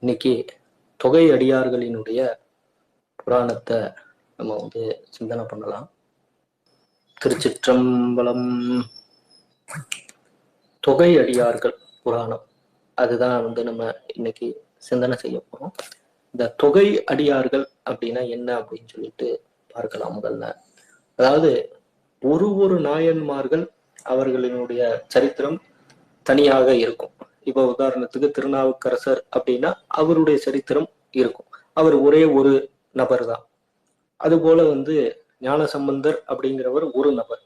இன்னைக்கு தொகை அடியார்களினுடைய புராணத்தை நம்ம வந்து சிந்தனை பண்ணலாம். திருச்சிற்றம்பலம். தொகை அடியார்கள் புராணம். அதுதான் வந்து நம்ம இன்னைக்கு சிந்தனை செய்ய போறோம். இந்த தொகை அடியார்கள் அப்படின்னா என்ன அப்படின்னு சொல்லிட்டு பார்க்கலாம் முதல்ல. அதாவது ஒரு ஒரு நாயன்மார்கள் அவர்களினுடைய சரித்திரம் தனியாக இருக்கும். இப்ப உதாரணத்துக்கு திருநாவுக்கரசர் அப்படின்னா அவருடைய சரித்திரம் இருக்கும். அவர் ஒரே ஒரு நபர் தான் அதுபோல வந்து ஞானசம்பந்தர் அப்படிங்கிறவர் ஒரு நபர்.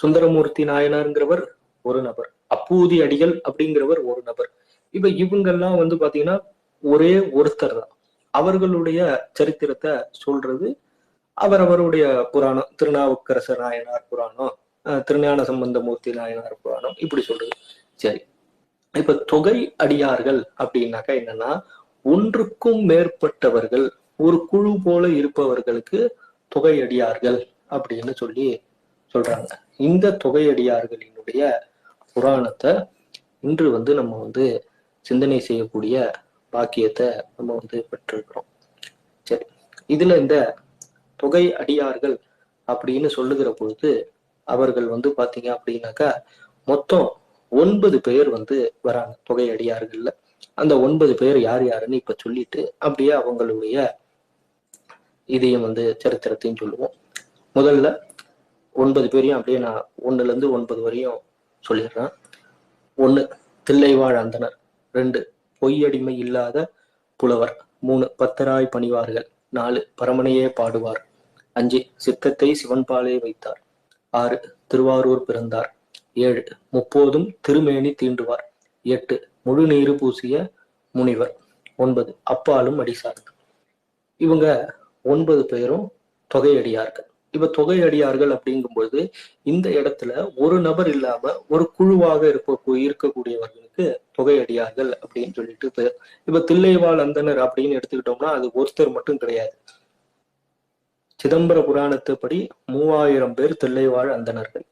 சுந்தரமூர்த்தி நாயனாருங்கிறவர் ஒரு நபர். அப்பூதி அடிகள் அப்படிங்கிறவர் ஒரு நபர். இப்ப இவங்கெல்லாம் வந்து பாத்தீங்கன்னா ஒரே ஒருத்தர் தான் அவர்களுடைய சரித்திரத்தை சொல்றது அவரவருடைய புராணம். திருநாவுக்கரசர் நாயனார் புராணம் திருஞான சம்பந்தமூர்த்தி நாயனார் புராணம் இப்படி சொல்றது. சரி. இப்ப தொகை அடியார்கள் அப்படின்னாக்கா என்னன்னா ஒன்றுக்கும் மேற்பட்டவர்கள் ஒரு குழு போல இருப்பவர்களுக்கு தொகை அடியார்கள் அப்படின்னு சொல்லி சொல்றாங்க. இந்த தொகை அடியார்களினுடைய புராணத்தை இன்று வந்து நம்ம வந்து சிந்தனை செய்யக்கூடிய பாக்கியத்தை நம்ம வந்து பெற்றிருக்கிறோம். சரி இதுல இந்த தொகை அடியார்கள் அப்படின்னு சொல்லுகிற பொழுது அவர்கள் வந்து பாத்தீங்க அப்படின்னாக்கா மொத்தம் ஒன்பது பேர் வந்து வராங்க தொகை அடியார்கள்ல அந்த ஒன்பது பேர் யார் யாருன்னு இப்ப சொல்லிட்டு அப்படியே அவங்களுடைய இதையும் வந்து சரித்திரத்தையும் சொல்லுவோம். முதல்ல ஒன்பது பேரையும் அப்படியே நான் ஒண்ணுல இருந்து ஒன்பது வரையும் சொல்லிடுறேன். ஒண்ணு தில்லைவாழ் அந்தனர் ரெண்டு பொய்யடிமை இல்லாத புலவர். மூணு பத்தராய் பணிவார்கள். நாலு பரமனையே பாடுவார். அஞ்சு சித்தத்தை சிவன்பாலே வைத்தார். ஆறு திருவாரூர் பிறந்தார். ஏழு. முப்போதும் திருமேனி தீண்டுவார். எட்டு. முழு நீரு பூசிய முனிவர். ஒன்பது. அப்பாலும் அடிசார்ந்து. இவங்க ஒன்பது பேரும் தொகையடியார்கள். இப்ப தொகையடியார்கள் அப்படிங்கும்போது இந்த இடத்துல ஒரு நபர் இல்லாம ஒரு குழுவாக இருப்ப இருக்கக்கூடியவர்களுக்கு தொகையடியார்கள் அப்படின்னு சொல்லிட்டு பேர். இப்ப தில்லைவாழ் அந்தனர் அப்படின்னு எடுத்துக்கிட்டோம்னா அது ஒருத்தர் மட்டும் கிடையாது. சிதம்பர புராணத்துப்படி மூவாயிரம் பேர் தில்லைவாழ் அந்தனர்கள்.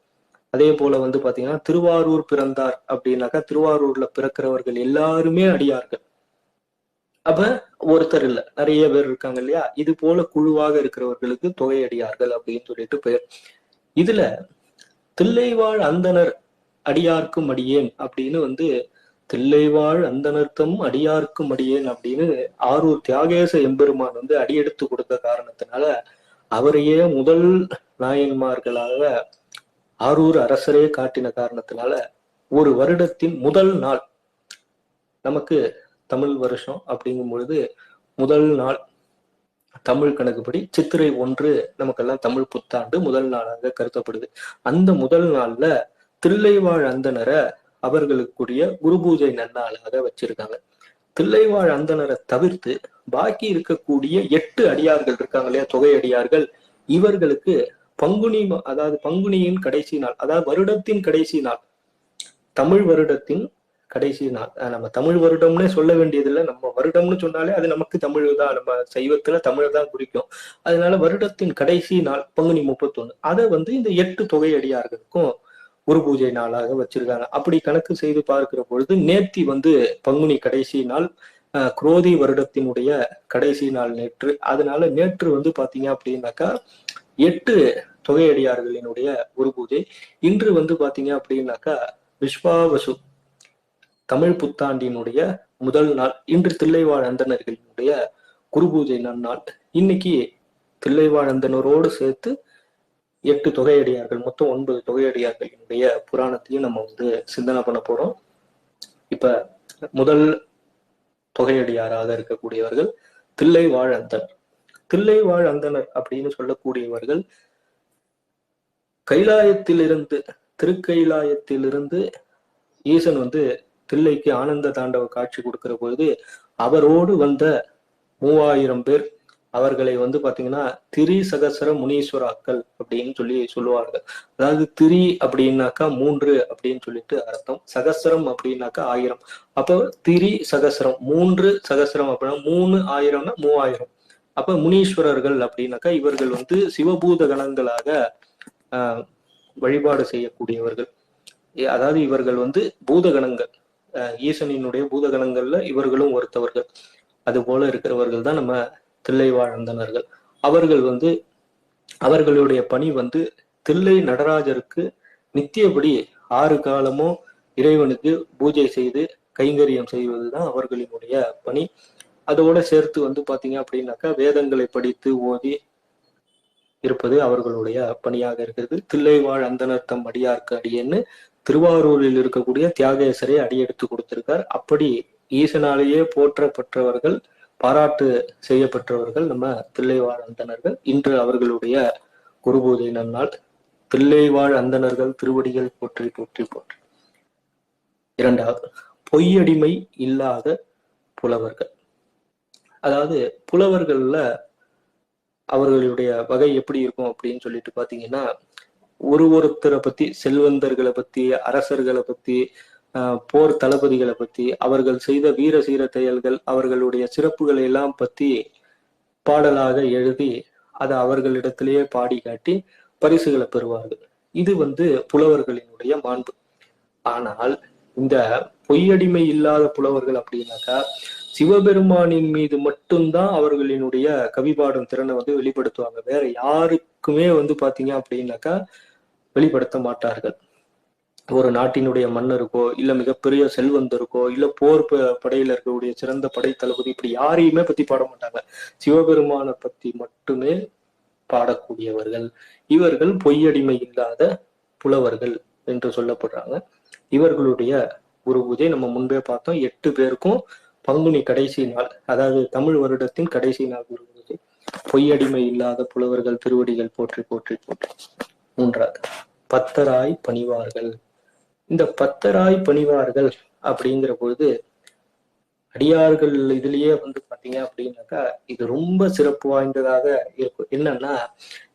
அதே போல வந்து பாத்தீங்கன்னா திருவாரூர் பிறந்தார் அப்படின்னாக்கா திருவாரூர்ல பிறக்கிறவர்கள் எல்லாருமே அடியார்கள். அப்ப ஒருத்தர் இல்ல நிறைய பேர் இருக்காங்க இல்லையா? இது போல குழுவாக இருக்கிறவர்களுக்கு தொகை அடியார்கள் அப்படின்னு சொல்லிட்டு பெயர். இதுல தில்லைவாழ் அந்தனர் அடியார்க்கும் அடியேன் அப்படின்னு வந்து தில்லைவாழ் அந்தனர்த்தம் அடியார்க்கும் அடியேன் அப்படின்னு ஆரூர் தியாகேச எம்பெருமான் வந்து அடியெடுத்து கொடுத்த காரணத்தினால அவரையே முதல் நாயன்மார்களாக ஆரூர் அரசரே காட்டின காரணத்தினால ஒரு வருடத்தின் முதல் நாள் நமக்கு தமிழ் வருஷம் அப்படிங்கும் பொழுது முதல் நாள் தமிழ் கணக்குப்படி சித்திரை ஒன்று நமக்கெல்லாம் தமிழ் புத்தாண்டு முதல் நாளாக கருதப்படுது. அந்த முதல் நாள்ல தில்லைவாழ் அந்தனரை அவர்களுக்குரிய குரு பூஜை நன்னாளாக வச்சிருக்காங்க. தில்லைவாழ் அந்தனரை தவிர்த்து பாக்கி இருக்கக்கூடிய எட்டு அடியார்கள் இருக்காங்க இல்லையா? தொகை அடியார்கள். இவர்களுக்கு பங்குனி அதாவது பங்குனியின் கடைசி நாள் அதாவது வருடத்தின் கடைசி நாள். தமிழ் வருடத்தின் கடைசி நாள். நம்ம தமிழ் வருடம்னே சொல்ல வேண்டியதில்லை. நம்ம வருடம்னு சொன்னாலே அது நமக்கு தமிழ் தான். நம்ம சைவத்துல தமிழ் தான் குறிக்கும். அதனால வருடத்தின் கடைசி நாள் பங்குனி முப்பத்தொன்னு. அதை வந்து இந்த எட்டு தொகை அடியார்களுக்கும் குரு பூஜை நாளாக வச்சிருக்காங்க. அப்படி கணக்கு செய்து பார்க்கிற பொழுது நேர்த்தி வந்து பங்குனி கடைசி நாள் குரோதி வருடத்தினுடைய கடைசி நாள் நேற்று. அதனால நேற்று வந்து பாத்தீங்க அப்படின்னாக்கா எட்டு தொகையடியார்களினுடைய குரு பூஜை. இன்று வந்து பாத்தீங்க அப்படின்னாக்கா விஸ்வாவசு தமிழ் புத்தாண்டினுடைய முதல் நாள். இன்று தில்லைவாழந்தனர்களினுடைய குரு பூஜை நன்னாள். இன்னைக்கு தில்லைவாழந்தனரோடு சேர்த்து எட்டு தொகையடியார்கள் மொத்தம் ஒன்பது தொகையடியார்களினுடைய புராணத்தையும் நம்ம வந்து சிந்தனை பண்ண போறோம். இப்ப முதல் தொகையடியாராக இருக்கக்கூடியவர்கள் தில்லை அந்தனர் தில்லைவாழ் அந்தனர் அப்படின்னு சொல்லக்கூடியவர்கள் கைலாயத்திலிருந்து திருக்கைலாயத்திலிருந்து ஈசன் வந்து தில்லைக்கு ஆனந்த தாண்டவ காட்சி கொடுக்கிற பொழுது அவரோடு வந்த மூவாயிரம் பேர் அவர்களை வந்து பாத்தீங்கன்னா திரி சகசர முனீஸ்வராக்கள் அப்படின்னு சொல்லி சொல்லுவார்கள். அதாவது திரி அப்படின்னாக்கா மூன்று அப்படின்னு சொல்லிட்டு அர்த்தம். சகசரம் அப்படின்னாக்கா ஆயிரம். அப்போ திரி சகசரம் மூன்று சகசரம் அப்படின்னா மூணு ஆயிரம்னா மூவாயிரம். அப்ப முனீஸ்வரர்கள் அப்படின்னாக்கா இவர்கள் வந்து சிவபூத கணங்களாக ஆஹ் வழிபாடு செய்யக்கூடியவர்கள். அதாவது இவர்கள் வந்து பூதகணங்கள். ஈசனினுடைய பூதகணங்கள்ல இவர்களும் ஒருத்தவர்கள். அது போல இருக்கிறவர்கள் தான் நம்ம தில்லை வாழ்ந்தனர்கள். அவர்கள் வந்து அவர்களுடைய பணி வந்து தில்லை நடராஜருக்கு நித்தியபடி ஆறு காலமும் இறைவனுக்கு பூஜை செய்து கைங்கரியம் செய்வதுதான் அவர்களினுடைய பணி. அதோட சேர்த்து வந்து பாத்தீங்க அப்படின்னாக்கா வேதங்களை படித்து ஓதி இருப்பது அவர்களுடைய பணியாக இருக்கிறது. தில்லைவாழ் அந்தனர்த்தம் அடியார்க்கு அடியேன்னு திருவாரூரில் இருக்கக்கூடிய தியாகேசரை அடியெடுத்து கொடுத்திருக்கார். அப்படி ஈசனாலேயே போற்றப்பட்டவர்கள் பாராட்டு செய்யப்பட்டவர்கள் நம்ம தில்லைவாழ் அந்தனர்கள் இன்று அவர்களுடைய குரு பூஜை நன்னாள் தில்லைவாழ் அந்தணர்கள் திருவடிகள் போற்றி போற்றி போற்றி. இரண்டாவது பொய்யடிமை இல்லாத புலவர்கள். அதாவது புலவர்கள்ல அவர்களுடைய வகை எப்படி இருக்கும் அப்படின்னு சொல்லிட்டு பாத்தீங்கன்னா ஒரு ஒருத்தரை பத்தி செல்வந்தர்களை பத்தி அரசர்களை பத்தி போர் தளபதிகளை பத்தி அவர்கள் செய்த வீர சீர செயல்கள் அவர்களுடைய சிறப்புகளை எல்லாம் பத்தி பாடலாக எழுதி அதை அவர்களிடத்திலேயே பாடி காட்டி பரிசுகளை பெறுவார்கள். இது வந்து புலவர்களினுடைய மாண்பு. ஆனால் இந்த பொய்யடிமை இல்லாத புலவர்கள் அப்படின்னாக்கா சிவபெருமானின் மீது மட்டும்தான் அவர்களினுடைய கவிபாடும் திறனை வந்து வெளிப்படுத்துவாங்க. வேற யாருக்குமே வந்து பாத்தீங்க அப்படின்னாக்கா வெளிப்படுத்த மாட்டார்கள். ஒரு நாட்டினுடைய மன்னருக்கோ இல்ல மிகப்பெரிய செல்வந்தருக்கோ இல்ல போர் படையில இருக்கக்கூடிய சிறந்த படை தளபதி இப்படி யாரையுமே பத்தி பாட மாட்டாங்க. சிவபெருமானை பத்தி மட்டுமே பாடக்கூடியவர்கள். இவர்கள் பொய்யடிமை இல்லாத புலவர்கள் என்று சொல்லப்படுறாங்க. இவர்களுடைய குரு பூஜை நம்ம முன்பே பார்த்தோம். எட்டு பேருக்கும் பங்குனி கடைசி நாள் அதாவது தமிழ் வருடத்தின் கடைசி நாள் குரு பொய்யடிமை இல்லாத புலவர்கள் திருவடிகள் போற்றி போற்றி போற்றி. மூன்றாவது பத்தராய் பணிவார்கள். இந்த பத்தராய் பணிவார்கள் அப்படிங்கிற பொழுது அடியார்கள் இதுலயே வந்து பாத்தீங்க அப்படின்னாக்கா இது ரொம்ப சிறப்பு வாய்ந்ததாக இருக்கும் என்னன்னா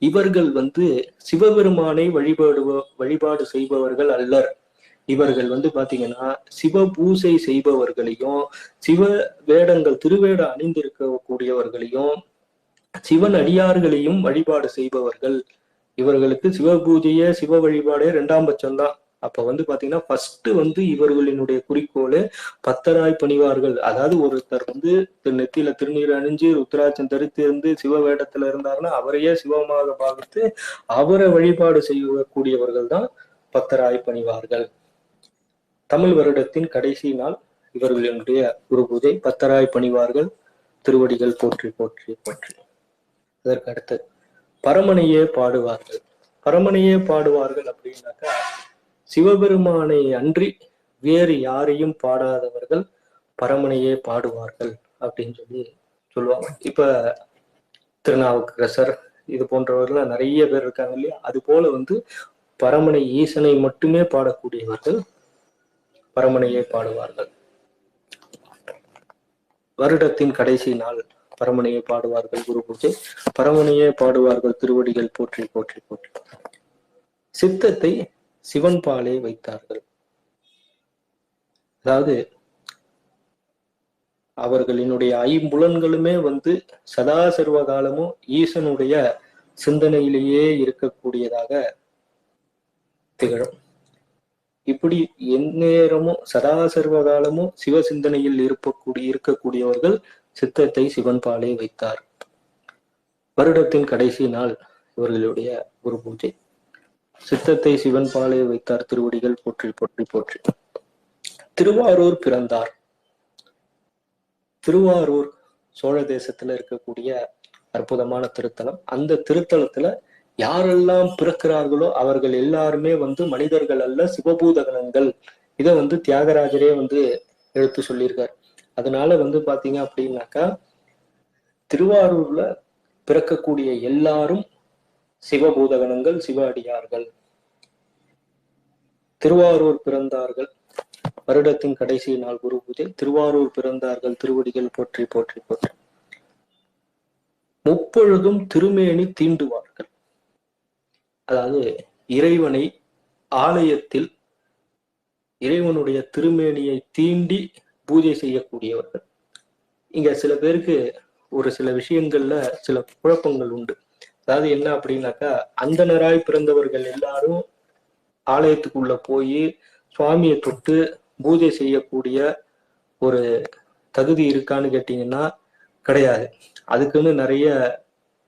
இவர்கள் வந்து சிவபெருமானை வழிபாடு வழிபாடு செய்பவர்கள் அல்லர். இவர்கள் வந்து பாத்தீங்கன்னா சிவ பூசை செய்பவர்களையும் சிவ வேடங்கள் திருவேட அணிந்திருக்கக்கூடியவர்களையும் சிவன் அடியார்களையும் வழிபாடு செய்பவர்கள். இவர்களுக்கு சிவ பூஜையே சிவ வழிபாடே ரெண்டாம் பட்சம் தான் அப்ப வந்து பாத்தீங்கன்னா ஃபர்ஸ்ட் வந்து இவர்களினுடைய குறிக்கோள் பத்தராய் பணிவார்கள் அதாவது ஒருத்தர் வந்து திரு- நெத்தியில திருநீர் அணிஞ்சு ருத்ராட்சம் தரித்து இருந்து சிவ வேடத்துல இருந்தாருன்னா அவரையே சிவமாக பாவித்து அவரை வழிபாடு செய்யக்கூடியவர்கள் தான் பத்தராய் பணிவார்கள் தமிழ் வருடத்தின் கடைசி நாள். இவர்களினுடைய குரு பூஜை பத்தராய் பணிவார்கள். திருவடிகள் போற்றி போற்றி போற்றி. அதற்கு அடுத்தது பரமனையே பாடுவார்கள். பரமனையே பாடுவார்கள் அப்படின்னாக்கா சிவபெருமானை அன்றி வேறு யாரையும் பாடாதவர்கள் பரமனையே பாடுவார்கள் அப்படின்னு சொல்லி சொல்லுவாங்க. இப்ப திருநாவுக்கரசர் இது போன்றவர்கள் நிறைய பேர் இருக்காங்க இல்லையா? அது போல வந்து பரமனை ஈசனை மட்டுமே பாடக்கூடியவர்கள் பரமனையை பாடுவார்கள். வருடத்தின் கடைசி நாள் பரமனையை பாடுவார்கள் குரு பூஜை. பரமனையே பாடுவார்கள் திருவடிகள் போற்றி போற்றி போற்றி. சித்தத்தை சிவன் பாலே வைத்தார்கள். அதாவது அவர்களினுடைய ஐம்புலன்களுமே வந்து சதா சர்வ காலமும் ஈசனுடைய சிந்தனையிலேயே இருக்கக்கூடியதாக திகழும். இப்படி எந்நேரமும் சதா சர்வ காலமும் சிவ சிந்தனையில் இருப்பக்கூடிய இருக்கக்கூடியவர்கள் சித்தத்தை சிவன் பாலே வைத்தார். வருடத்தின் கடைசி நாள் இவர்களுடைய குரு பூஜை. சித்தத்தை சிவன் பாலே வைத்தார் திருவடிகள் போற்றி போற்றி போற்றி. திருவாரூர் பிறந்தார். திருவாரூர் சோழ தேசத்துல இருக்கக்கூடிய அற்புதமான திருத்தலம். அந்த திருத்தலத்துல யாரெல்லாம் பிறக்கிறார்களோ அவர்கள் எல்லாருமே வந்து மனிதர்கள் அல்ல சிவபூதகணங்கள் இதை வந்து தியாகராஜரே வந்து எடுத்து சொல்லியிருக்கார். அதனால வந்து பாத்தீங்க அப்படின்னாக்கா திருவாரூர்ல பிறக்கக்கூடிய எல்லாரும் சிவபூதகணங்கள் சிவ அடியார்கள். திருவாரூர் பிறந்தார்கள். வருடத்தின் கடைசி நாள் குரு பூஜை. திருவாரூர் பிறந்தார்கள் திருவடிகள் போற்றி போற்றி போற்றி. முப்பொழுதும் திருமேனி தீண்டுவார்கள். அதாவது இறைவனை ஆலயத்தில் இறைவனுடைய திருமேனியை தீண்டி பூஜை செய்யக்கூடியவர்கள். இங்க சில பேருக்கு ஒரு சில விஷயங்கள்ல சில குழப்பங்கள் உண்டு. அதாவது என்ன அப்படின்னாக்கா அந்தனராய் பிறந்தவர்கள் எல்லாரும் ஆலயத்துக்குள்ள போய் சுவாமியை தொட்டு பூஜை செய்யக்கூடிய ஒரு தகுதி இருக்கான்னு கேட்டீங்கன்னா கிடையாது. அதுக்குன்னு நிறைய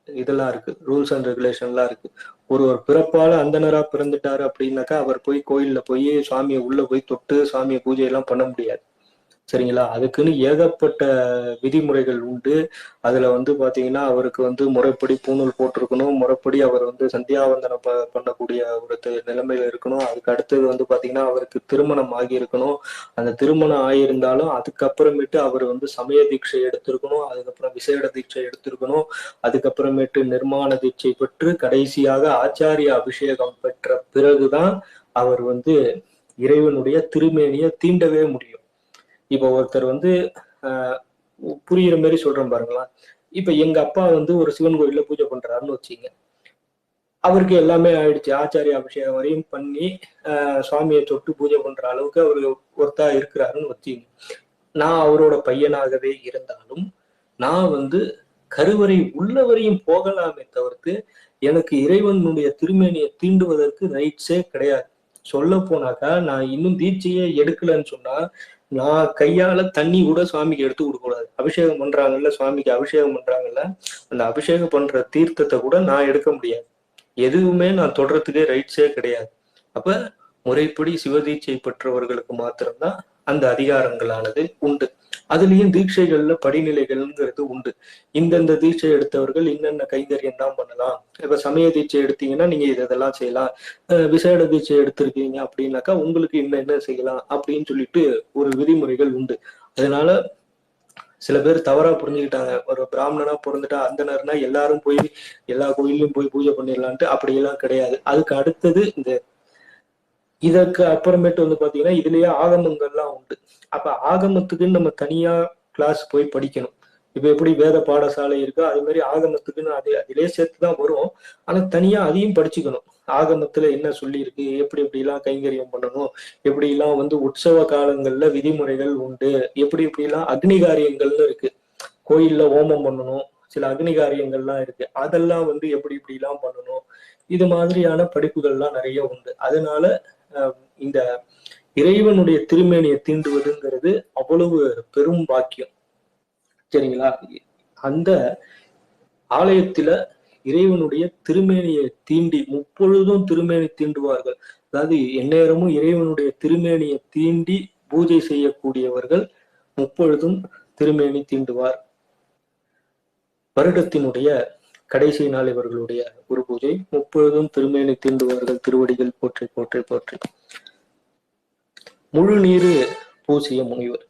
இதெல்லாம் இருக்கு ரூல்ஸ் அண்ட் ரெகுலேஷன்லாம் இருக்கு. ஒரு ஒரு பிறப்பால அந்தனரா பிறந்துட்டாரு அப்படின்னாக்கா அவர் போய் கோயில்ல போய் சாமியை உள்ள போய் தொட்டு சுவாமியை பூஜை எல்லாம் பண்ண முடியாது. சரிங்களா? அதுக்குன்னு ஏகப்பட்ட விதிமுறைகள் உண்டு. அதுல வந்து பாத்தீங்கன்னா அவருக்கு வந்து முறைப்படி பூணூல் போட்டிருக்கணும். முறைப்படி அவர் வந்து சந்தியாவந்தனம் ப பண்ணக்கூடிய ஒரு நிலைமையில இருக்கணும். அதுக்கு அடுத்தது வந்து பாத்தீங்கன்னா அவருக்கு திருமணம் ஆகி இருக்கணும் அந்த திருமணம் ஆகியிருந்தாலும் அதுக்கப்புறமேட்டு அவர் வந்து சமய தீட்சை எடுத்திருக்கணும். அதுக்கப்புறம் விசேட தீட்சை எடுத்திருக்கணும். அதுக்கப்புறமேட்டு நிர்மாண தீட்சை பெற்று கடைசியாக ஆச்சாரிய அபிஷேகம் பெற்ற பிறகுதான் அவர் வந்து இறைவனுடைய திருமேனியை தீண்டவே முடியும். இப்போ ஒருத்தர் வந்து ஆஹ் புரியுற மாதிரி சொல்றேன் பாருங்களேன். இப்ப எங்க அப்பா வந்து ஒரு சிவன் கோயில்ல பூஜை பண்றாருன்னு வச்சுங்க அவருக்கு எல்லாமே ஆயிடுச்சு. ஆச்சாரிய அபிஷேகம் வரையும் பண்ணி ஆஹ் சுவாமியை தொட்டு பூஜை பண்ற அளவுக்கு அவரு ஒருத்தா இருக்கிறாருன்னு வச்சுங்க நான் அவரோட பையனாகவே இருந்தாலும் நான் வந்து கருவறை உள்ளவரையும் போகலாமே தவிர்த்து எனக்கு இறைவனுடைய திருமேனியை தீண்டுவதற்கு ரைட்ஸே கிடையாது. சொல்ல போனாக்கா நான் இன்னும் தீட்சையே எடுக்கலன்னு சொன்னா நான் கையால தண்ணி கூட சுவாமிக்கு எடுத்து கொடுக்க கூடாது அபிஷேகம் பண்றாங்கல்ல சுவாமிக்கு அபிஷேகம் பண்றாங்கல்ல அந்த அபிஷேகம் பண்ற தீர்த்தத்தை கூட நான் எடுக்க முடியாது. எதுவுமே நான் தொடுறதுக்கே ரைட்ஸே கிடையாது. அப்ப முறைப்படி சிவதீட்சை பெற்றவர்களுக்கு மாத்திரம்தான் அந்த அதிகாரங்களானது உண்டு. அதுலயும் தீட்சைகள்ல படிநிலைகள்ங்கிறது உண்டு. இந்தந்த தீட்சை எடுத்தவர்கள் இன்னென்ன கைங்கரியம் தான் பண்ணலாம். இப்ப சமய தீட்சை எடுத்தீங்கன்னா நீங்க இதெல்லாம் செய்யலாம். அஹ் விசேட தீட்சை எடுத்திருக்கீங்க அப்படின்னாக்கா உங்களுக்கு என்ன என்ன செய்யலாம் அப்படின்னு சொல்லிட்டு ஒரு விதிமுறைகள் உண்டு. அதனால சில பேர் தவறா புரிஞ்சுக்கிட்டாங்க. ஒரு பிராமணனா பிறந்துட்டா அந்தனர்னா எல்லாரும் போய் எல்லா கோயிலையும் போய் பூஜை பண்ணிடலான்ட்டு அப்படியெல்லாம் கிடையாது. அதுக்கு அடுத்தது இந்த இதற்கு அப்புறமேட்டு வந்து பாத்தீங்கன்னா இதுலயே ஆகமங்கள்லாம் உண்டு. அப்ப ஆகமத்துக்குன்னு நம்ம தனியா கிளாஸ் போய் படிக்கணும். இப்ப எப்படி வேத பாடசாலை இருக்கோ அது மாதிரி ஆகமத்துக்குன்னு அது அதிலே சேர்த்துதான் வரும். ஆனா தனியா அதையும் படிச்சுக்கணும். ஆகமத்துல என்ன சொல்லி இருக்கு எப்படி எப்படி எல்லாம் கைங்கரியம் பண்ணணும் எப்படி எல்லாம் வந்து உற்சவ காலங்கள்ல விதிமுறைகள் உண்டு எப்படி எப்படி எல்லாம் அக்னி காரியங்கள்னு இருக்கு. கோயில்ல ஹோமம் பண்ணணும் சில அக்னி காரியங்கள்லாம் இருக்கு. அதெல்லாம் வந்து எப்படி இப்படி எல்லாம் பண்ணணும் இது மாதிரியான படிப்புகள்லாம் நிறைய உண்டு. அதனால இந்த இறைவனுடைய திருமேனியை தீண்டுவதுங்கிறது அவ்வளவு பெரும் பாக்கியம். சரிங்களா? அந்த ஆலயத்துல இறைவனுடைய திருமேனியை தீண்டி முப்பொழுதும் திருமேனி தீண்டுவார்கள். அதாவது எந்நேரமும் இறைவனுடைய திருமேனியை தீண்டி பூஜை செய்யக்கூடியவர்கள் முப்பொழுதும் திருமேனி தீண்டுவார். வருடத்தினுடைய கடைசி நாள் இவர்களுடைய குரு பூஜை. முப்பொழுதும் திருமேனி தீண்டுவார்கள் திருவடிகள் போற்றி போற்றி போற்றி. முழு நீரு பூசிய முனிவர்.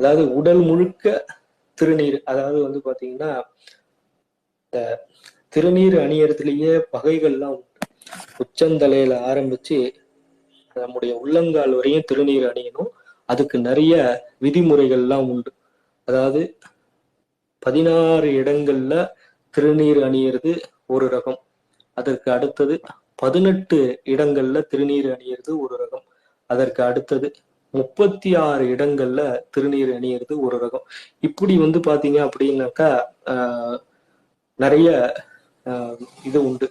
அதாவது உடல் முழுக்க திருநீர் அதாவது வந்து பாத்தீங்கன்னா இந்த திருநீர் அணியறதுலயே பகைகள்லாம் உண்டு. உச்சந்தலையில ஆரம்பிச்சு நம்முடைய உள்ளங்கால் வரையும் திருநீர் அணியணும். அதுக்கு நிறைய விதிமுறைகள்லாம் உண்டு. அதாவது பதினாறு இடங்கள்ல திருநீர் அணியிறது ஒரு ரகம். அதற்கு அடுத்தது பதினெட்டு இடங்கள்ல திருநீர் அணியிறது ஒரு ரகம். அதற்கு அடுத்தது முப்பத்தி ஆறு இடங்கள்ல திருநீர் அணியிறது ஒரு ரகம். இப்படி வந்து பாத்தீங்க அப்படின்னாக்கா நிறைய இது உண்டு.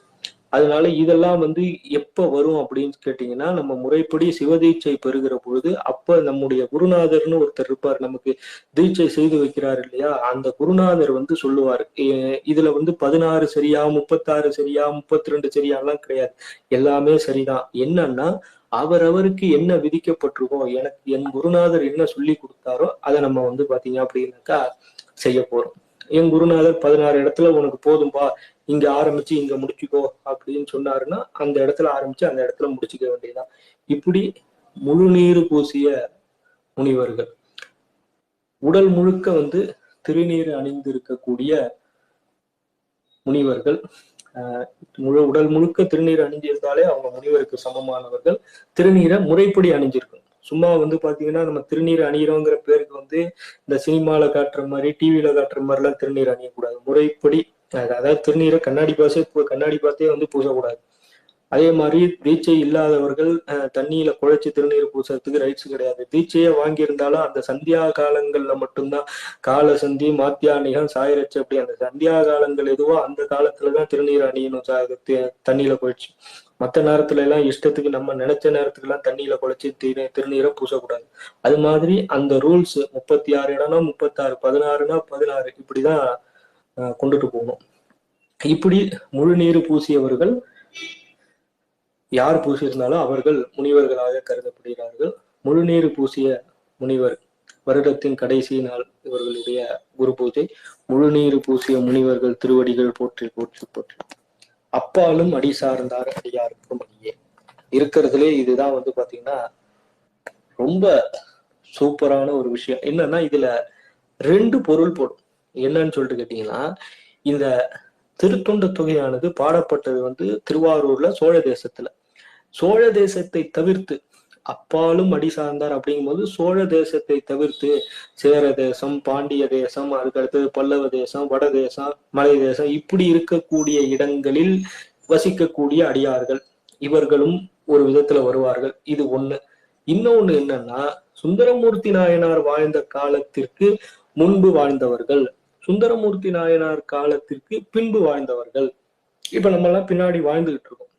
அதனால இதெல்லாம் வந்து எப்ப வரும் அப்படின்னு கேட்டீங்கன்னா நம்ம முறைப்படி சிவதீட்சை பெறுகிற பொழுது அப்ப நம்முடைய குருநாதர்னு ஒருத்தர் இருப்பார். நமக்கு தீட்சை செய்து வைக்கிறார் இல்லையா? அந்த குருநாதர் வந்து சொல்லுவார் இதுல வந்து பதினாறு சரியா முப்பத்தாறு சரியா முப்பத்தி ரெண்டு சரியாலாம் கிடையாது. எல்லாமே சரிதான். என்னன்னா அவரவருக்கு என்ன விதிக்கப்பட்டிருக்கோ எனக்கு என் குருநாதர் என்ன சொல்லி கொடுத்தாரோ அதை நம்ம வந்து பாத்தீங்க அப்படின்னாக்கா செய்ய போறோம். என் குருநாதர் பதினாறு இடத்துல உனக்கு போதும்பா இங்க ஆரம்பிச்சு இங்க முடிச்சுக்கோ அப்படின்னு சொன்னாருன்னா அந்த இடத்துல ஆரம்பிச்சு அந்த இடத்துல முடிச்சுக்க வேண்டியதுதான். இப்படி முழுநீர் பூசிய முனிவர்கள் உடல் முழுக்க வந்து திருநீர் அணிந்திருக்கக்கூடிய முனிவர்கள் ஆஹ் முழு உடல் முழுக்க திருநீர் அணிஞ்சிருந்தாலே அவங்க முனிவருக்கு சமமானவர்கள். திருநீரை முறைப்படி அணிஞ்சிருக்கணும். சும்மா வந்து பாத்தீங்கன்னா நம்ம திருநீர் அணிகிறோங்கிற பேருக்கு வந்து இந்த சினிமால காட்டுற மாதிரி டிவியில காட்டுற மாதிரி எல்லாம் திருநீர் அணியக்கூடாது. முறைப்படி அதாவது திருநீரை கண்ணாடி பாசே கண்ணாடி பார்த்தே வந்து பூசக்கூடாது. அதே மாதிரி தீட்சை இல்லாதவர்கள் தண்ணியில குழைச்சி திருநீர் பூசறதுக்கு ரைட்ஸ் கிடையாது. தீட்சையை வாங்கியிருந்தாலும் அந்த சந்தியா காலங்கள்ல மட்டும்தான். கால சந்தி மாத்தியானிகம் சாயிரச்சு அப்படி அந்த சந்தியா காலங்கள் எதுவோ அந்த காலத்துலதான் திருநீர் அணியணும் சா- தண்ணியில குழைச்சி. மற்ற நேரத்துல எல்லாம் இஷ்டத்துக்கு நம்ம நினைச்ச நேரத்துக்கு எல்லாம் தண்ணியில குழைச்சு திரு திருநீரை பூசக்கூடாது. அது மாதிரி அந்த ரூல்ஸ் முப்பத்தி ஆறு இடம்னா முப்பத்தாறு பதினாறுனா பதினாறு. இப்படிதான் கொண்டுட்டு போகணும். இப்படி முழு நீர் பூசியவர்கள் யார் பூசியிருந்தாலும் அவர்கள் முனிவர்களாக கருதப்படுகிறார்கள். முழுநீர் பூசிய முனிவர் வருடத்தின் கடைசி நாள் இவர்களுடைய குரு பூஜை. முழுநீர் பூசிய முனிவர்கள் திருவடிகள் போற்றி போற்றி போற்றி. அப்பாலும் அடி சார்ந்தார் அடியாருக்கும் அடியே இருக்கிறதுலே இதுதான் வந்து பாத்தீங்கன்னா ரொம்ப சூப்பரான ஒரு விஷயம். என்னன்னா இதுல ரெண்டு பொருள் போடும். என்னன்னு சொல்லிட்டு கேட்டீங்கன்னா இந்த திருத்தொண்ட தொகையானது பாடப்பட்டது வந்து திருவாரூர்ல சோழ தேசத்துல. சோழ தேசத்தை தவிர்த்து அப்பாலும் அடி சார்ந்தார் அப்படிங்கும்போது சோழ தேசத்தை தவிர்த்து சேர தேசம் பாண்டிய தேசம் அதுக்கடுத்தது பல்லவ தேசம் வட தேசம் மலை தேசம் இப்படி இருக்கக்கூடிய இடங்களில் வசிக்கக்கூடிய அடியார்கள். இவர்களும் ஒரு விதத்துல வருவார்கள். இது ஒண்ணு. இன்னொன்னு என்னன்னா சுந்தரமூர்த்தி நாயனார் வாழ்ந்த காலத்திற்கு முன்பு வாழ்ந்தவர்கள். சுந்தரமூர்த்தி நாயனார் காலத்திற்கு பின்பு வாழ்ந்தவர்கள். இப்ப நம்ம எல்லாம் பின்னாடி வாழ்ந்துகிட்டு இருக்கோம்.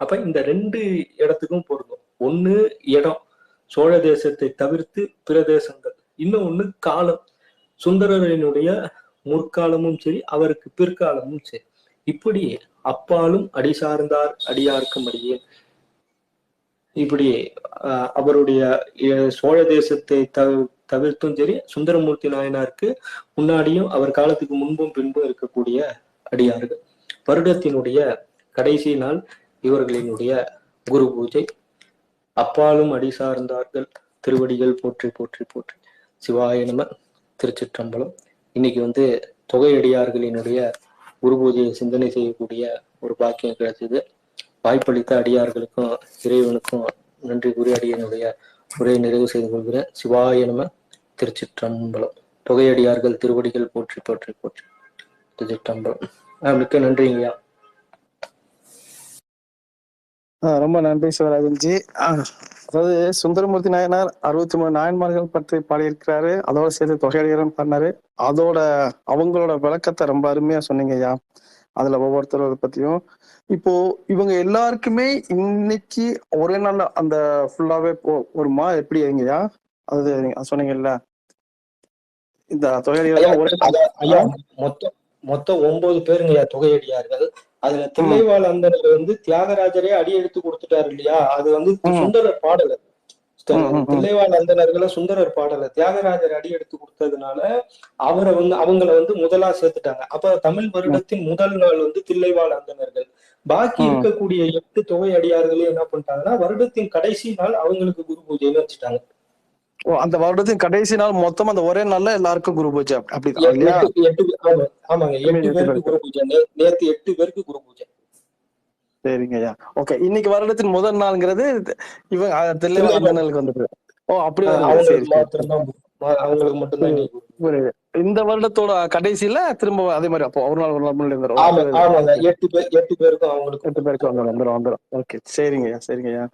அப்ப இந்த ரெண்டு இடத்துக்கும் பொருந்தும். ஒண்ணு இடம் சோழ தேசத்தை தவிர்த்து பிற தேசங்கள். இன்னொன்னு காலம். சுந்தரரினுடைய முற்காலமும் சரி அவருக்கு பிற்காலமும் சரி. இப்படி அப்பாலும் அடி சார்ந்தார் அடியார்க்கும் அடியே. இப்படி அவருடைய சோழ தேசத்தை த தவிர்த்தும் சரி சுந்தரமூர்த்தி நாயனாருக்கு முன்னாடியும் அவர் காலத்துக்கு முன்பும் பின்பும் இருக்கக்கூடிய அடியார்கள். வருடத்தினுடைய கடைசி நாள் இவர்களினுடைய குரு பூஜை. அப்பாலும் அடி சார்ந்தார்கள். திருவடிகள் போற்றி போற்றி போற்றி. சிவாய நம திருச்சிற்றம்பலம். இன்னைக்கு வந்து தொகையடியார்களினுடைய குரு பூஜையை சிந்தனை செய்யக்கூடிய ஒரு பாக்கியம் கிடைச்சது. வாய்ப்பளித்த அடியார்களுக்கும் இறைவனுக்கும் நன்றி கூறி அடியனுடைய உரையை நிறைவு செய்து கொள்கிறேன் சிவாய நம திருச்சிற்றம்பலம். தொகையடியார்கள் திருவடிகள் போற்றி போற்றி போற்றி. திருச்சிற்றம்பலம். ஆஹ் மிக்க நன்றிங்கய்யா ரொம்ப நன்றி சிவராஜன்ஜி. அதாவது சுந்தரமூர்த்தி நாயனார் அறுபத்தி மூணு நாயன்மார்கள் பற்றி பாடியிருக்கிறாரு. அதோட சேர்த்து தொகையடிகளும் பண்ணாரு அதோட அவங்களோட விளக்கத்தை ரொம்ப அருமையா சொன்னீங்க ஐயா. அதுல ஒவ்வொருத்தரோட பத்தியும். இப்போ இவங்க எல்லாருக்குமே இன்னைக்கு ஒரே நாள்ல அந்த ஃபுல்லாவே வருமா? எப்படி ஐயா? அது சொன்னீங்கல்ல. இந்த நாள் ஐயா மொத்தம் மொத்தம் ஒன்பது பேருங்கய்யா தொகையடியார்கள். அதுல தில்லைவாழ் அந்தனர் வந்து தியாகராஜரே அடி எடுத்து கொடுத்துட்டாரு இல்லையா? அது வந்து ம். சுந்தரர் பாடல. தில்லைவாழ் அந்தனர்களை சுந்தரர் பாடல தியாகராஜர் அடி எடுத்து கொடுத்ததுனால அவரை வந்து அவங்கள வந்து முதலா சேர்த்துட்டாங்க. அப்ப தமிழ் வருடத்தின் முதல் நாள் வந்து தில்லைவாழ் அந்தனர்கள் பாக்கி. இருக்கக்கூடிய எட்டு தொகை அடியார்களே என்ன பண்ணிட்டாங்கன்னா வருடத்தின் கடைசி நாள் அவங்களுக்கு குரு பூஜைன்னு வச்சுட்டாங்க. ஓ, அந்த வருடத்தின் கடைசி நாள் மொத்தம் அந்த ஒரே நாள்ல எல்லாருக்கும் குரு பூஜை அப்படி- அப்படிதான் ஆமாங்க எட்டு பேருக்கு குரு பூஜை. நேத்து எட்டு பேருக்கு குரு பூஜை. சரிங்க ஐயா. ஓகே இன்னைக்கு வருடத்தின் முதல் நாள்ங்கிறது இவங்க அந்தணர்களுக்கு வந்துருக்கு ஓ அப்படி அவங்களுக்கு மட்டும்தான். புரியுது. இந்த வருடத்தோட கடைசியில திரும்ப அதே மாதிரி அப்போ ஒரு நாள் ஒரு நாள் முன்னாடி எட்டு பேர் எட்டு பேருக்கும் அவங்களுக்கு எட்டு பேருக்கு வந்துடும் வந்துடும் வந்துடும் ஓகே சரிங்க ஐயா.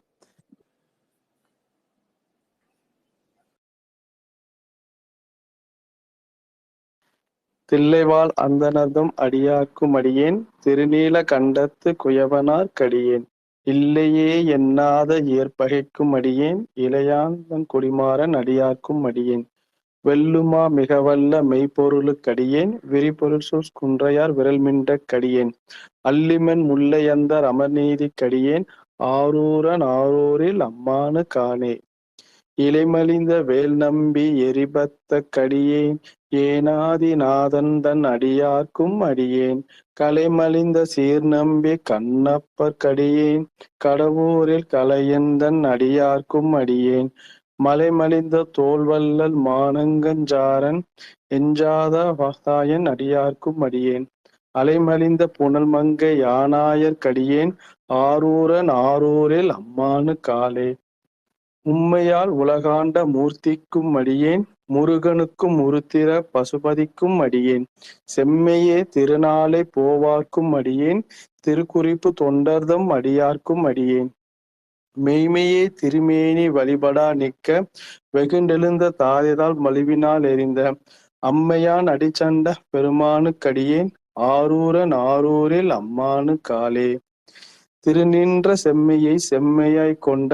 தில்லைவாழ் அந்தனர்தம் அடியாக்கும் அடியேன் திருநீல கண்டத்து குயவனார் கடியேன். இல்லையே எண்ணாத ஏற்பகைக்கும் அடியேன் இளையாந்தன் குடிமாறன் அடியார்க்கும் அடியேன். வெல்லுமா மிகவல்ல மெய்ப்பொருளுக்கடியேன் விரிபொருள் சூஸ் குன்றையார் விரல் மிண்ட கடியேன். அல்லிமன் முல்லையந்தர் அமர்நீதி கடியேன் ஆரூரன் ஆரூரில் அம்மானு காணே இலைமலிந்த வேல் நம்பி எரிபத்த கடியேன் ஏனாதிநாதன் தன் அடியார்க்கும் அடியேன். கலைமலிந்த சீர் நம்பி கண்ணப்பர் கடியேன். கடவுரில் கலையந்தன் அடியார்க்கும் அடியேன். மலைமலிந்த தோல்வல்லல் மானங்கஞ்சாரன் எஞ்சாத வகாயன் அடியார்க்கும் அடியேன். அலைமலிந்த புனல் மங்கை யானாயர் கடியேன். ஆரூரன் ஆரூரில் அம்மானு காலே. உம்மையால் உலகாண்ட மூர்த்திக்கும் அடியேன். முருகனுக்கும் உருத்திர பசுபதிக்கும் அடியேன். செம்மையே திருநாளை போவார்க்கும் அடியேன். திருக்குறிப்பு தொண்டர்தம் அடியார்க்கும் அடியேன். மெய்மையே திருமேனி வழிபடா நிற்க வெகுண்டெழுந்த தாயதால் மலிவினால் எறிந்த அம்மையான் அடிச்சண்ட பெருமானுக்கடியேன் ஆரூரன் ஆரூரில் அம்மானு காலே. திருநின்ற செம்மையை செம்மையாய் கொண்ட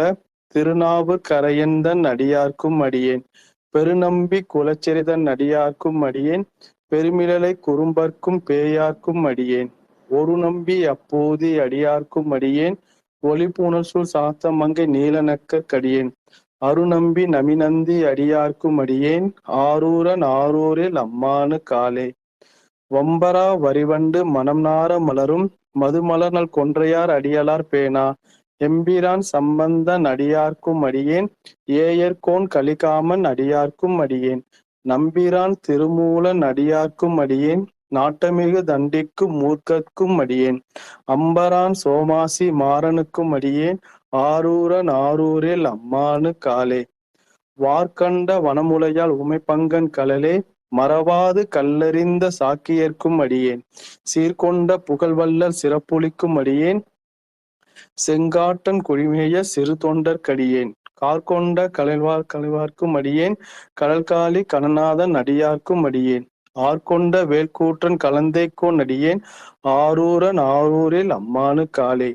திருநாவு கரையந்தன் அடியார்க்கும் அடியேன். பெருநம்பி குலச்சிறிதன் அடியார்க்கும் அடியேன் பெருமிழலை குறும்பர்க்கும் பேயார்க்கும் அடியேன். ஒரு நம்பி அப்போதி அடியார்க்கும் அடியேன் ஒளிப்புணர்சூல் சாத்தமங்கை சாத்த மங்கை நீலநக்க கடியேன். அருநம்பி நமிநந்தி அடியார்க்கும் அடியேன் ஆரூரன் ஆரூரில் அம்மானு காலே. வம்பரா வரிவண்டு மனம் நார மலரும் மதுமலர்நல் கொன்றையார் அடியலார் பேனா எம்பிரான் சம்பந்தன் அடியார்க்கும் அடியேன் ஏயர்கோன் கலிகாமன் அடியார்க்கும் அடியேன். நம்பிரான் திருமூலன் அடியார்க்கும் அடியேன் நாட்டமிகு தண்டிக்கும் மூர்க்கர்க்கும் அடியேன். அம்பரான் சோமாசி மாறனுக்கும் அடியேன் ஆரூரன் ஆரூரில் அம்மானு காலே. வார்கண்ட வனமுலையால் உமைப்பங்கன் கலலே மறவாது கல்லறிந்த சாக்கியர்க்கும் அடியேன். சீர்கொண்ட புகழ்வல்லல் சிறப்புளிக்கும் அடியேன் செங்காட்டன் குழிமேய சிறு தொண்டர்க்கடியேன் கார்கொண்ட கலைவார் கலைவார்க்கும் அடியேன். கடல்காலி கணநாதன் அடியார்க்கும் அடியேன். ஆர்கொண்ட வேல்கூற்றன் கலந்தைக்கோன் அடியேன் ஆரூரன் ஆரூரில் அம்மானு காலே.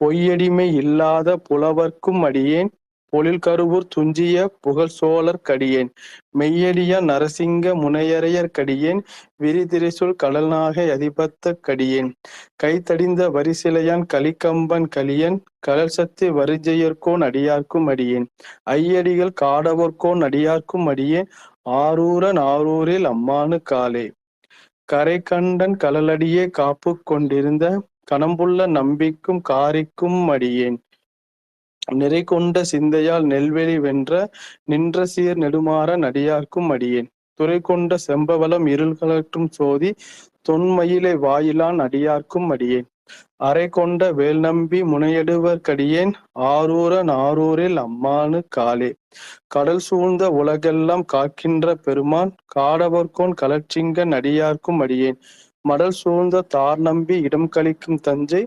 பொய்யடிமை இல்லாத புலவர்க்கும் அடியேன். பொழில் கருவூர் துஞ்சிய புகழ் சோழர் கடியேன். மெய்யடிய நரசிங்க முனையரையர் கடியேன். விரிதிரைசொல் கடல்நாகை அதிபத்த கடியேன். கைத்தடிந்த வரிசிலையான் கலிக்கம்பன் கலியன். கடல் சத்து வரிஜெயர்கோன் அடியார்க்கும் அடியேன். ஐயடிகள் காடவர்கோன் அடியார்க்கும் அடியேன். ஆரூரன் ஆரூரில் அம்மானு காலே. கரை கண்டன் கடலடியே காப்பு கொண்டிருந்த கணம்புள்ள நம்பிக்கும் காரிக்கும் அடியேன். நிறை கொண்ட சிந்தையால் நெல்வெளி வென்ற நின்ற சீர் நெடுமாற நடியார்க்கும் அடியேன். துறை கொண்ட செம்பவளம் இருள் கலற்றும் சோதி தொன்மயிலை வாயிலான் அடியார்க்கும் அடியேன். அரை கொண்ட வேல் நம்பி முனையடுவர் ஆரூரன் ஆரூரில் அம்மானு காலே. கடல் சூழ்ந்த உலகெல்லாம் காக்கின்ற பெருமான். காடவர்கோன் கலர்ச்சிங்கன் அடியார்க்கும் அடியேன். மடல் சூழ்ந்த தார் நம்பி இடம் கழிக்கும் தஞ்சை.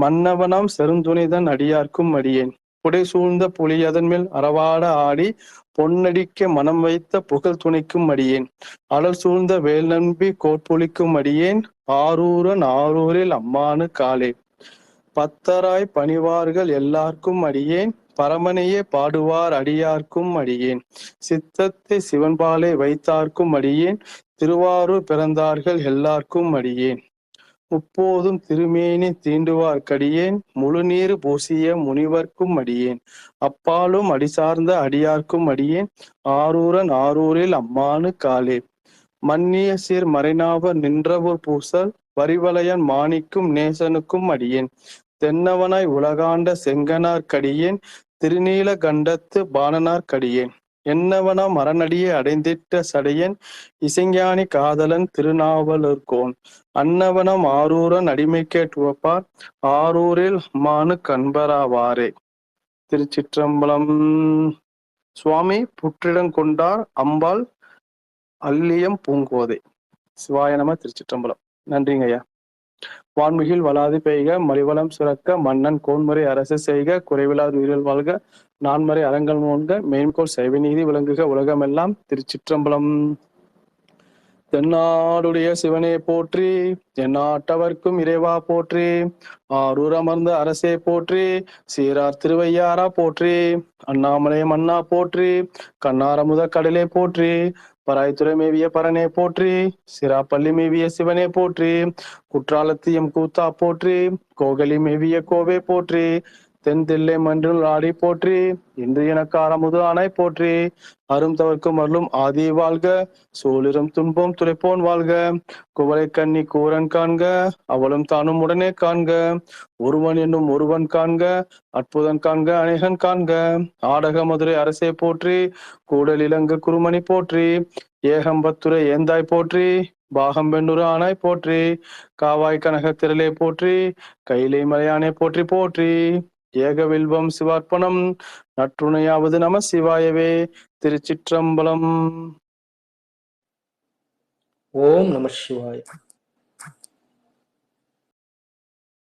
மன்னவனாம் செருந்துணிதன் அடியார்க்கும் அடியேன். புடை சூழ்ந்த புலி அதன் மேல் அறவாட ஆடி பொன்னடிக்க மனம் வைத்த புகழ் துணைக்கும் அடியேன். அடல் சூழ்ந்த வேல் நம்பி கோட்புலிக்கும் அடியேன். ஆரூரன் ஆரூரில் அம்மானு காலே. பத்தராய் பணிவார்கள் எல்லாருக்கும் அடியேன். பரமனையே பாடுவார் அடியார்க்கும் அடியேன். சித்தத்தை சிவன்பாலை வைத்தார்க்கும் அடியேன். திருவாரூர் பிறந்தார்கள் எல்லார்க்கும் அடியேன். முப்போதும் திருமேனி தீண்டுவார் கடியேன் முழுநீர் பூசிய முனிவர்க்கும் அடியேன். அப்பாலும் அடிசார்ந்த அடியார்க்கும் அடியேன் ஆரூரன் ஆரூரில் அம்மானு காலே. மன்னிய சீர் மறைநாவர் நின்றவர் பூசல் வரிவளையன் மாணிக்கும் நேசனுக்கும் அடியேன். தென்னவனாய் உலகாண்ட செங்கனார் கடியேன் திருநீல கண்டத்து பாணனார் கடியேன். என்னவனா மரணடியை அடைந்திட்ட சடையன் இசைஞானி காதலன் திருநாவலர்கோன். அன்னவனம் ஆரூரன் அடிமை கேட்டுவப்பார் ஆரூரில் மானு கண்பராவாரே. திருச்சிற்றம்பலம். சுவாமி புற்றிடம் கொண்டார் அம்பாள் அல்லியம் பூங்கோதை. சிவாய நம திருச்சிற்றம்பலம். நன்றிங்க ஐயா வான்மிகில் வளாது பெய்க மலிவளம் சுரக்க மன்னன் கோன்முறை அரசு செய்க குறைவிலாது உயிரில் வாழ்க நான்மறை அறங்கள் மூண்க மேன்கோள் சைவநீதி விளங்குக உலகமெல்லாம் திருச்சிற்றம்பலம். தென்னாடுடைய சிவனே போற்றி தென்னாட்டவர்க்கும் இறைவா போற்றி ஆரூர் அமர்ந்த அரசே போற்றி சீரார் திருவையாரா போற்றி அண்ணாமலை மன்னா போற்றி கண்ணாரமுத கடலே போற்றி பராய்த்துறை மேவிய பரனே போற்றி சிராப்பள்ளி மேவிய சிவனே போற்றி குற்றாலத்தியம் கூத்தா போற்றி கோகலி மேவிய கோவே போற்றி தென் தில்லை மன்றில் ஆடி போற்றி இன்று எனக்கார முது ஆனாய் போற்றி. அரும் தவர்க்கும் அருளும் ஆதி வாழ்க சோழிரும் துன்பம் துடைப்போன் வாழ்க. குவளை கண்ணி கூரன் காண்க அவளும் தானும் உடனே காண்க. ஒருவன் என்னும் ஒருவன் காண்க அற்புதன் காண்க அநேகன் காண்க. ஆடக மதுரை அரசே போற்றி கூடல் இலங்கு குருமணி போற்றி. ஏகம்பத்துரை ஏந்தாய் போற்றி பாகம் பெண்ணுரு ஆனாய் போற்றி. காவாய் கனக திரளே போற்றி கைலை மலையானே போற்றி போற்றி. ஏகவில்வம் சிவார்ப்பணம் நற்றுணையாவது நம சிவாயவே. திருச்சிற்றம்பலம். ஓம் நம சிவாய.